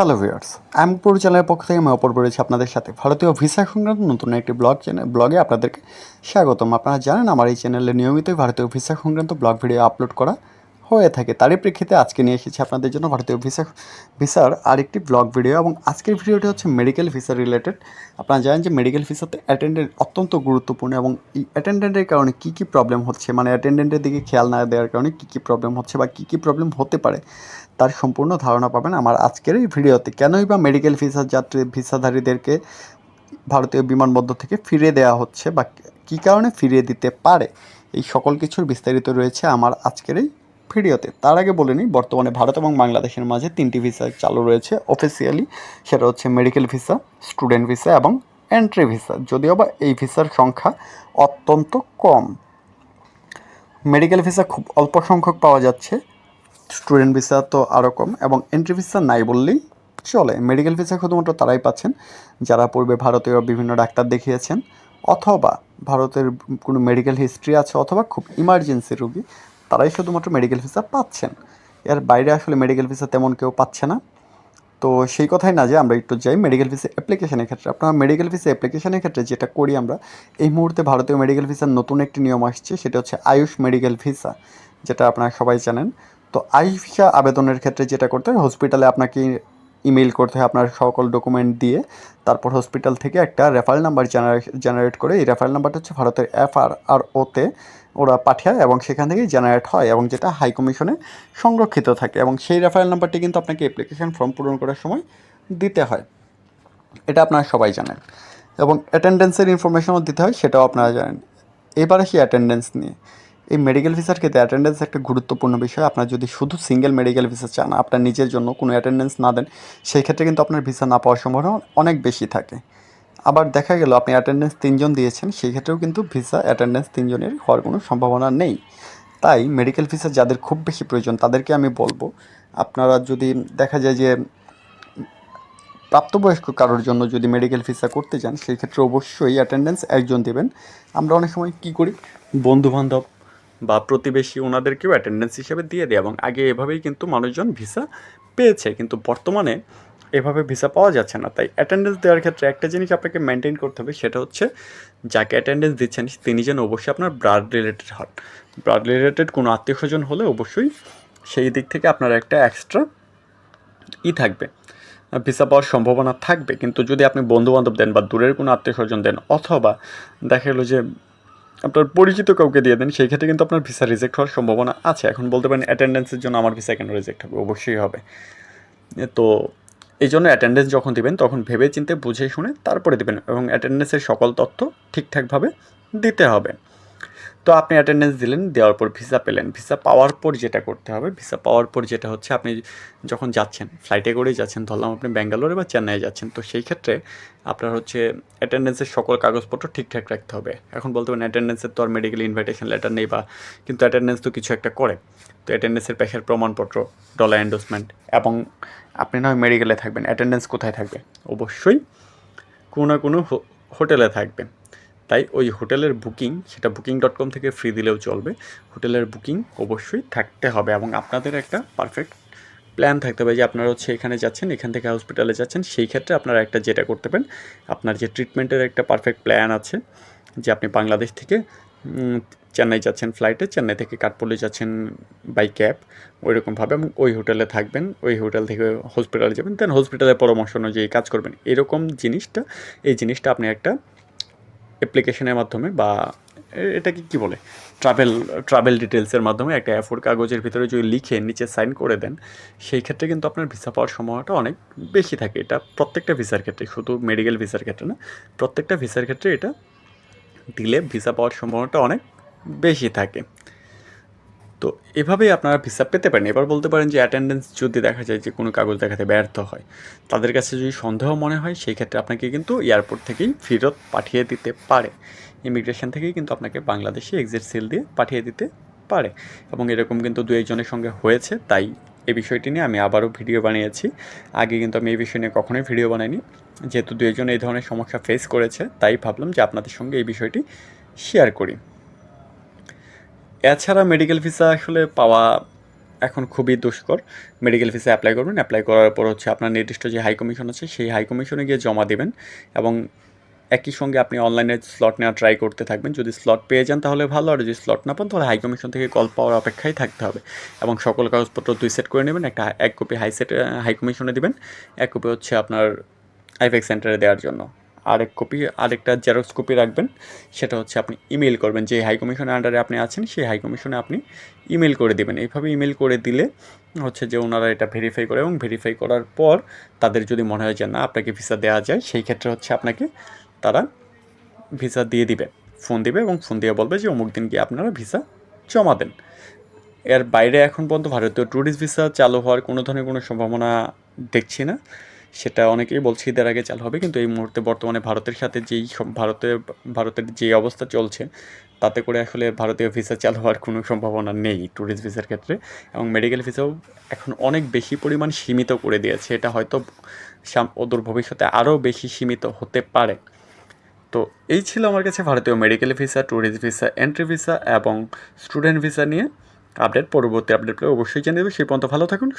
Hello viewers আমি পুরো চ্যানেলের পক্ষ থেকে আমি অপর রয়েছি আপনাদের সাথে। ভারতীয় ভিসা সংক্রান্ত নতুন একটি ব্লগ চ্যানেল ব্লগে আপনাদেরকে স্বাগতম। আপনারা জানেন আমার এই চ্যানেলে নিয়মিতই ভারতীয় ভিসা সংক্রান্ত ব্লগ ভিডিও আপলোড করা হয়ে থাকে। তারই প্রেক্ষিতে আজকে নিয়ে এসেছি আপনাদের জন্য ভারতীয় ভিসা, ভিসার আরেকটি ব্লগ ভিডিও এবং আজকের ভিডিওটি হচ্ছে মেডিকেল ভিসা রিলেটেড আপনারা জানেন যে মেডিকেল ভিসাতে অ্যাটেন্ডেন্ট অত্যন্ত গুরুত্বপূর্ণ এবং এই অ্যাটেন্ডেন্টের কারণে কী কী প্রবলেম হচ্ছে মানে অ্যাটেন্ডেন্টের দিকে খেয়াল না দেওয়ার কারণে কী কী প্রবলেম হচ্ছে বা কী কী প্রবলেম হতে পারে, তার সম্পূর্ণ ধারণা পাবেন আমার আজকের এই ভিডিওতে। কেনই বা মেডিকেল ভিসা যাত্রী, ভিসাধারীদেরকে ভারতীয় বিমানবন্দর থেকে ফিরিয়ে দেওয়া হচ্ছে বা কী কারণে ফিরিয়ে দিতে পারে, এই সকল কিছুর বিস্তারিত রয়েছে আমার আজকের এই ভিডিওতে। তার আগে বলে নিই, বর্তমানে ভারত এবং বাংলাদেশের মাঝে তিনটি ভিসা চালু রয়েছে অফিসিয়ালি সেটা হচ্ছে মেডিকেল ভিসা স্টুডেন্ট ভিসা এবং এন্ট্রি ভিসা যদিও বা এই ভিসার সংখ্যা অত্যন্ত কম। মেডিকেল ভিসা খুব অল্প সংখ্যক পাওয়া যাচ্ছে। স্টুডেন্ট ভিসা তো আরও কম এবং এন্ট্রি ভিসা নাই বললেই চলে। মেডিকেল ভিসা শুধুমাত্র তারাই পাচ্ছেন যারা পূর্বে ভারতীয় বিভিন্ন ডাক্তার দেখিয়েছেন। অথবা ভারতের কোনো মেডিকেল হিস্ট্রি আছে অথবা খুব ইমার্জেন্সি রোগী তারাই শুধুমাত্র মেডিকেল ভিসা পাচ্ছেন। এর বাইরে আসলে মেডিকেল ভিসা তেমন কেউ পাচ্ছে না। তো সেই কথাই না যে আমরা একটু যাই মেডিকেল ভিসা অ্যাপ্লিকেশনের ক্ষেত্রে। আপনার মেডিকেল ভিসা অ্যাপ্লিকেশনের ক্ষেত্রে যেটা করি আমরা, এই মুহূর্তে ভারতীয় মেডিকেল ভিসার নতুন একটি নিয়ম আসছে, সেটা হচ্ছে আয়ুষ মেডিকেল ভিসা যেটা আপনারা সবাই জানেন। তো আয়ুষ ভিসা আবেদনের ক্ষেত্রে যেটা করতে হয় হসপিটালে আপনাকে ইমেল করতে হয় আপনার সকল ডকুমেন্ট দিয়ে। তারপর হসপিটাল থেকে একটা রেফারেল নাম্বার জেনারেট করে, এই রেফারেল নাম্বারটা হচ্ছে ভারতের এফ আর আর ওতে ওরা পাঠায় এবং সেখান থেকেই জেনারেট হয় এবং যেটা হাই কমিশনে সংরক্ষিত থাকে এবং সেই রেফারেল নাম্বারটি কিন্তু আপনাকে অ্যাপ্লিকেশন ফর্ম পূরণ করার সময় দিতে হয়। এটা আপনারা সবাই জানেন এবং অ্যাটেন্ডেন্সের ইনফরমেশনও দিতে হয়, সেটাও আপনারা জানেন। এবারে সেই অ্যাটেন্ডেন্স নিয়ে। এই মেডিকেল ভিসার ক্ষেত্রে অ্যাটেন্ডেন্স একটা গুরুত্বপূর্ণ বিষয়। আপনার যদি শুধু সিঙ্গেল মেডিকেল ভিসা চান, আপনার নিজের জন্য কোনো অ্যাটেন্ডেন্স না দেন, সেই ক্ষেত্রে কিন্তু আপনার ভিসা না পাওয়ার সম্ভাবনা অনেক বেশি থাকে। আবার দেখা গেল আপনি অ্যাটেন্ডেন্স তিনজন দিয়েছেন সেই ক্ষেত্রেও কিন্তু ভিসা অ্যাটেন্ডেন্স তিনজনের হওয়ার কোনো সম্ভাবনা নেই। তাই মেডিকেল ভিসা যাদের খুব বেশি প্রয়োজন, তাদেরকে আমি বলব, আপনারা যদি দেখা যায় যে প্রাপ্তবয়স্ক কারোর জন্য যদি মেডিকেল ভিসা করতে চান সেই ক্ষেত্রে অবশ্যই অ্যাটেন্ডেন্স একজন দেবেন। আমরা অনেক সময় কী করি? বন্ধুবান্ধব বা প্রতিবেশী, ওনাদেরকেও অ্যাটেন্ডেন্স হিসেবে দিয়ে দেয় এবং আগে এভাবেই কিন্তু মানুষজন ভিসা পেয়েছে। কিন্তু বর্তমানে এভাবে ভিসা পাওয়া যাচ্ছে না। তাই অ্যাটেন্ডেন্স দেওয়ার ক্ষেত্রে একটা জিনিস আপনাকে মেনটেন করতে হবে, সেটা হচ্ছে যাকে অ্যাটেন্ডেন্স দিচ্ছেন, তিনি যেন অবশ্যই আপনার ব্লাড রিলেটেড হন। ব্লাড রিলেটেড কোনো আত্মীয় স্বজন হলে অবশ্যই সেই দিক থেকে আপনার একটা এক্সট্রা ই থাকবে। ভিসা পাওয়ার সম্ভাবনা থাকবে, কিন্তু যদি আপনি বন্ধু বান্ধব দেন বা দূরের কোনো আত্মীয় স্বজন দেন, অথবা দেখা গেলো যে আপনার পরিচিত কাউকে দিয়ে দেন, সেই ক্ষেত্রে কিন্তু আপনার ভিসা রিজেক্ট হওয়ার সম্ভাবনা আছে। এখন বলতে পারেন অ্যাটেন্ডেন্সের জন্য আমার ভিসা কেন রিজেক্ট হবে? অবশ্যই হবে। তো এই জন্য অ্যাটেন্ডেন্স যখন দেবেন, তখন ভেবে চিনতে বুঝে শুনে তারপরে দেবেন এবং অ্যাটেন্ডেন্সের সকল তথ্য ঠিকঠাকভাবে দিতে হবে। তো আপনি অ্যাটেন্ডেন্স দিলেন, দেওয়ার পর ভিসা পেলেন। ভিসা পাওয়ার পর যেটা করতে হবে ভিসা পাওয়ার পর যেটা হচ্ছে আপনি যখন যাচ্ছেন ফ্লাইটে করেই যাচ্ছেন, ধরলাম আপনি ব্যাঙ্গালোরে বা চেন্নাইয়ে যাচ্ছেন, তো সেই ক্ষেত্রে আপনার হচ্ছে অ্যাটেন্ডেন্সের সকল কাগজপত্র ঠিকঠাক রাখতে হবে। এখন বলতে পারেন অ্যাটেন্ডেন্সের তো আর মেডিকেল ইনভাইটেশন লেটার নেই বা, কিন্তু অ্যাটেন্ডেন্স তো কিছু একটা করে। তো অ্যাটেন্ডেন্সের পেশার প্রমাণপত্র ডলার এন্ডোসমেন্ট এবং আপনি নয় মেডিকেলে থাকবেন অ্যাটেন্ডেন্স কোথায় থাকবে? অবশ্যই কোনো না কোনো হোটেলে থাকবে তাই ওই হোটেলের বুকিং, সেটা বুকিং ডট কম থেকে ফ্রি দিলেও চলবে। হোটেলের বুকিং অবশ্যই থাকতে হবে এবং আপনাদের একটা পারফেক্ট প্ল্যান থাকতে হবে যে আপনারা হচ্ছে এখানে যাচ্ছেন, এখান থেকে হসপিটালে যাচ্ছেন, সেই ক্ষেত্রে আপনারা একটা যেটা করতে পারেন, আপনার যে ট্রিটমেন্টের একটা পারফেক্ট প্ল্যান আছে, যে আপনি বাংলাদেশ থেকে চেন্নাই যাচ্ছেন ফ্লাইটে চেন্নাই থেকে কাঠপল্লি যাচ্ছেন বাই ক্যাব ওইরকমভাবে এবং ওই হোটেলে থাকবেন, ওই হোটেল থেকে হসপিটালে যাবেন দেন হসপিটালের পরামর্শ অনুযায়ী কাজ করবেন। এরকম জিনিসটা, এই জিনিসটা আপনি একটা অ্যাপ্লিকেশনের মাধ্যমে বা এটাকে কী বলে? ট্রাভেল ট্রাভেল ডিটেলসের মাধ্যমে একটা অ্যাফোর কাগজের ভিতরে যদি লিখে নিচে সাইন করে দেন, সেই ক্ষেত্রে কিন্তু আপনার ভিসা পাওয়ার সম্ভাবনাটা অনেক বেশি থাকে। এটা প্রত্যেকটা ভিসার ক্ষেত্রে, শুধু মেডিকেল ভিসার ক্ষেত্রে না, প্রত্যেকটা ভিসার ক্ষেত্রে এটা দিলে ভিসা পাওয়ার সম্ভাবনাটা অনেক বেশি থাকে। তো এভাবেই আপনারা ভিসা পেতে পারেন। এবার বলতে পারেন যে অ্যাটেন্ডেন্স যদি দেখা যায় যে কোনো কাগজ দেখাতে ব্যর্থ হয়, তাদের কাছে যদি সন্দেহ মনে হয়, সেই ক্ষেত্রে আপনাকে কিন্তু এয়ারপোর্ট থেকেই ফেরত পাঠিয়ে দিতে পারে। ইমিগ্রেশন থেকেই কিন্তু আপনাকে বাংলাদেশে এক্সিট সিল দিয়ে পাঠিয়ে দিতে পারে। এবং এরকম কিন্তু দু একজনের সঙ্গে হয়েছে, তাই এই বিষয়টি নিয়ে আমি আবারও ভিডিও বানিয়েছি। আগে কিন্তু আমি এই বিষয় নিয়ে কখনোই ভিডিও বানাইনি। যেহেতু দু একজন এই ধরনের সমস্যা ফেস করেছে, তাই ভাবলাম যে আপনাদের সঙ্গে এই বিষয়টি শেয়ার করি। এছাড়া মেডিকেল ভিসা আসলে পাওয়া এখন খুবই দুষ্কর। মেডিকেল ভিসা অ্যাপ্লাই করবেন অ্যাপ্লাই করার পর হচ্ছে আপনার নির্দিষ্ট যে হাই কমিশন আছে, সেই হাই কমিশনে গিয়ে জমা দেবেন এবং একই সঙ্গে আপনি অনলাইনে স্লট নেওয়া ট্রাই করতে থাকবেন। যদি স্লট পেয়ে যান তাহলে ভালো, আর যদি স্লট না পান তাহলে হাই কমিশন থেকে কল পাওয়ার অপেক্ষায় থাকতে হবে এবং সকল কাগজপত্র দুই সেট করে নেবেন, একটা এক কপি হাই সেট হাই কমিশনে দেবেন, এক কপি হচ্ছে আপনার আইফেক সেন্টারে দেওয়ার জন্য। আরেক কপি আরেকটা জেরক্স কপি রাখবেন। সেটা হচ্ছে আপনি ইমেল করবেন। যে হাই কমিশনের আন্ডারে আপনি আছেন, সেই হাই কমিশনে আপনি ইমেল করে দেবেন। এইভাবে ইমেল করে দিলে হচ্ছে যে ওনারা এটা ভেরিফাই করে এবং ভেরিফাই করার পর তাদের যদি মনে হয় যে না, আপনাকে ভিসা দেওয়া যায়, সেই ক্ষেত্রে হচ্ছে আপনাকে তারা ভিসা দিয়ে দিবে। ফোন দিবে এবং ফোন দিয়ে বলবে যে অমুক দিন গিয়ে আপনারা ভিসা জমা দেন। এর বাইরে এখন পর্যন্ত ভারতীয় ট্যুরিস্ট ভিসা চালু হওয়ার কোনো ধরনের কোনো সম্ভাবনা দেখছি না। সেটা অনেকেই বলছে ঈদের আগে চালু হবে, কিন্তু এই মুহূর্তে বর্তমানে ভারতের সাথে যেই সব- ভারতের যে অবস্থা চলছে, তাতে করে আসলে ভারতীয় ভিসা চালু হওয়ার কোনো সম্ভাবনা নেই ট্যুরিস্ট ভিসার ক্ষেত্রে। এবং মেডিকেল ভিসাও এখন অনেক বেশি পরিমাণ সীমিত করে দিয়েছে, এটা হয়তো অদূর ভবিষ্যতে আরও বেশি সীমিত হতে পারে। তো এই ছিল আমার কাছে ভারতীয় medical visa tourist visa entry visa এবং স্টুডেন্ট ভিসা নিয়ে আপডেট পরবর্তী আপডেট পেলে অবশ্যই জানিয়ে দেবে। সেই পর্যন্ত ভালো থাকুন।